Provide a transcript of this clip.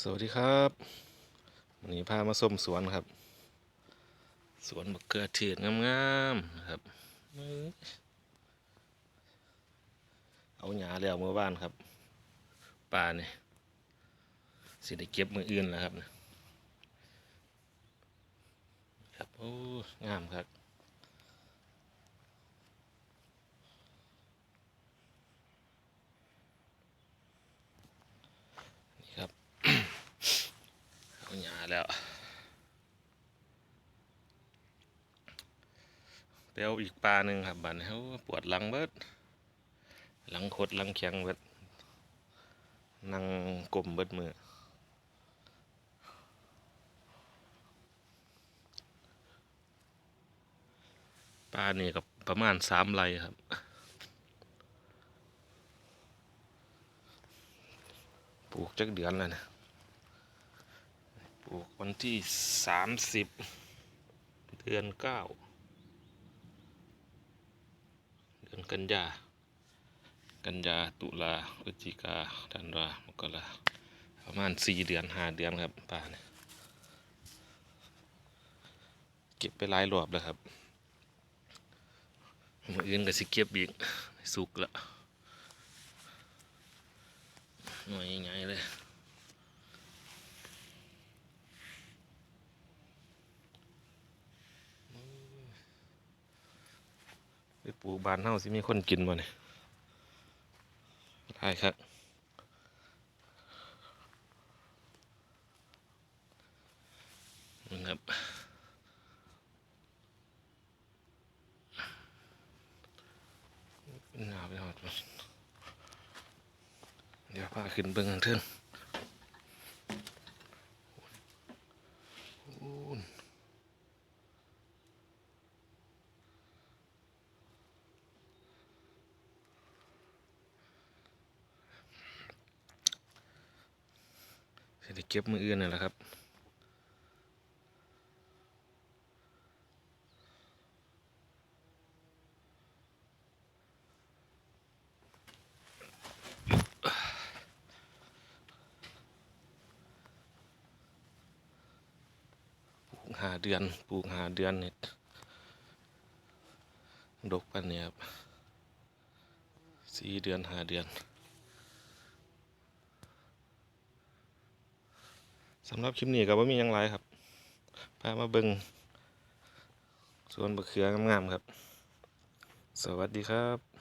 สวัสดีครับวันนี้พามาส้มสวนครับ สวนมะเขือเทศงามๆครับเอาหญ้าแล้วเมื่อวานครับป่าเนี่ยสิได้เก็บมืออื่นแล้วครับครับโอ้งามครับ นี่ครับ เอาหญ้า แล้วไปเอาอีกปลาหนึ่งครับบันเขาปวดหลังเบิด หลังคดหลังแข็งเบิดนั่งกลมเบิดมือปลาเนี่ยกับประมาณสามไรครับ ปลูกจักเดือนแล้วนะ ปลูกวันที่สามสิบเดือนเก้าเดือนกันยากันยาตุลาพฤศจิกาธันวามกราประมาณสี่เดือนห้าเดือนครับป่าเนี่ยเก็บไปหลายรอบแล้วครับมืออื่นก็สิเก็บอีกสุกละหน่วยใหญ่เลย ไปป ลูกบานเฮาสิมีคนกินบ่เนี่ยได้ครับนะครับหนาวไปหอดเดี๋ยวพาขึ้นเบิ่งข้างเทิงโอ้น สิได้เก็บมืออื่นนั่นแหละครับปลูกหาเดือน ปลูกหาเดือนเนี่ยดกปันเนี่ยครับสี่เดือนหาเดือน สำหรับคลิปนี้ก็บ่มียังไรครับ พามาเบิงส่วนบะเขืองามๆครับ สวัสดีครับ